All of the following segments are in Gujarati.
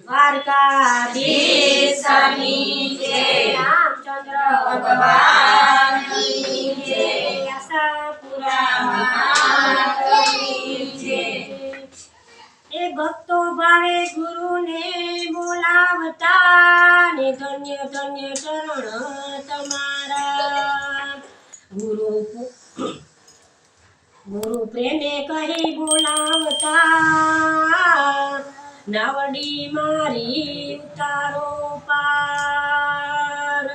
દ્વારકાધીશની એ ભક્તો ભાવે ગુરુને બોલાવતા ને ધન્ય ધન્ય ચરણ તમારા. ગુરુ ગુરુ પ્રેમે કહી બોલાવતા નાવડી મારી ઉતારો પાર.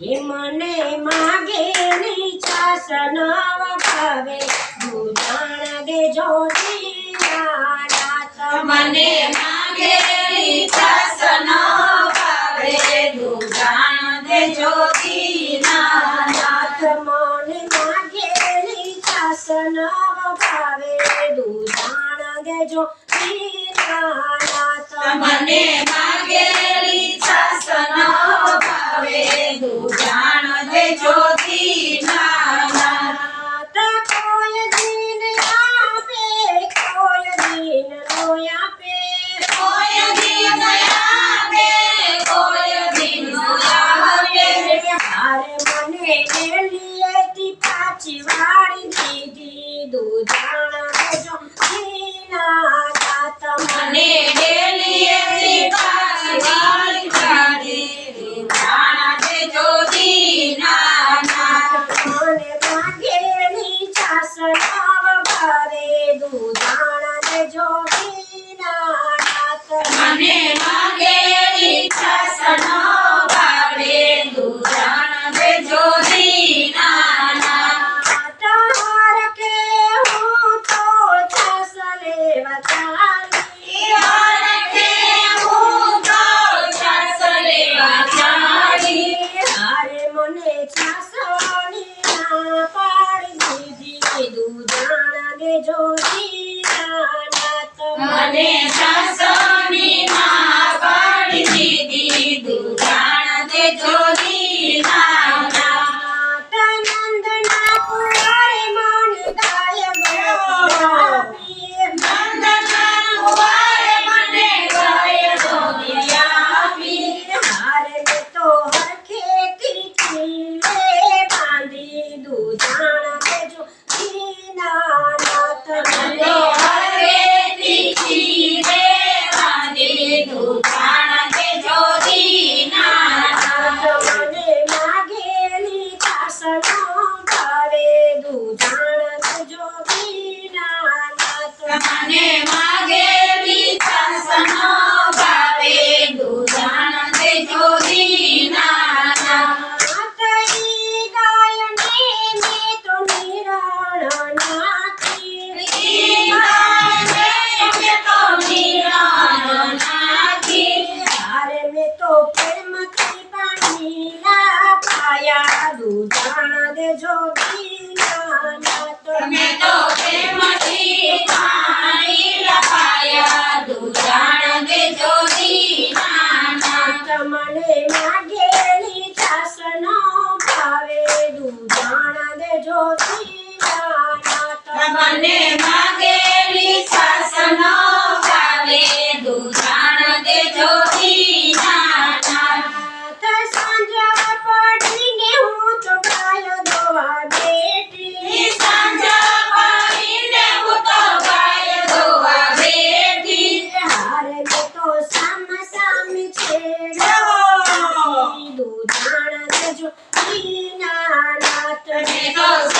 એ મને માગે ની છાસ ન વખાવે. દુધાણ ગે જોજી મને માગે Amen. ના પાડી દીધી દૂધ ને જોજી મને માને માગેલી છાસ નો પાવે દૂધાણા દેજો તીરાના મને Just because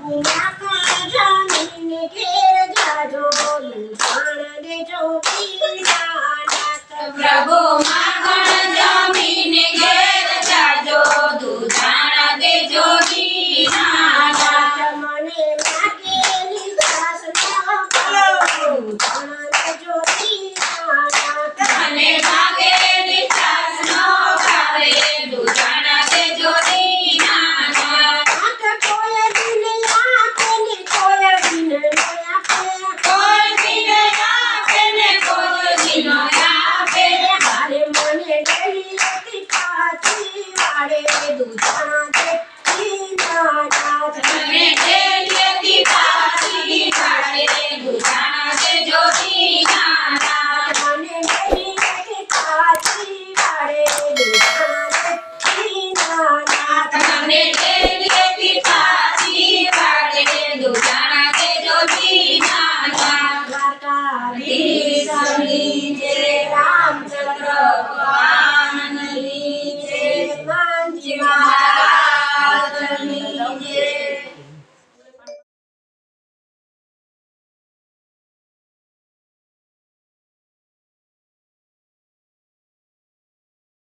Bunga.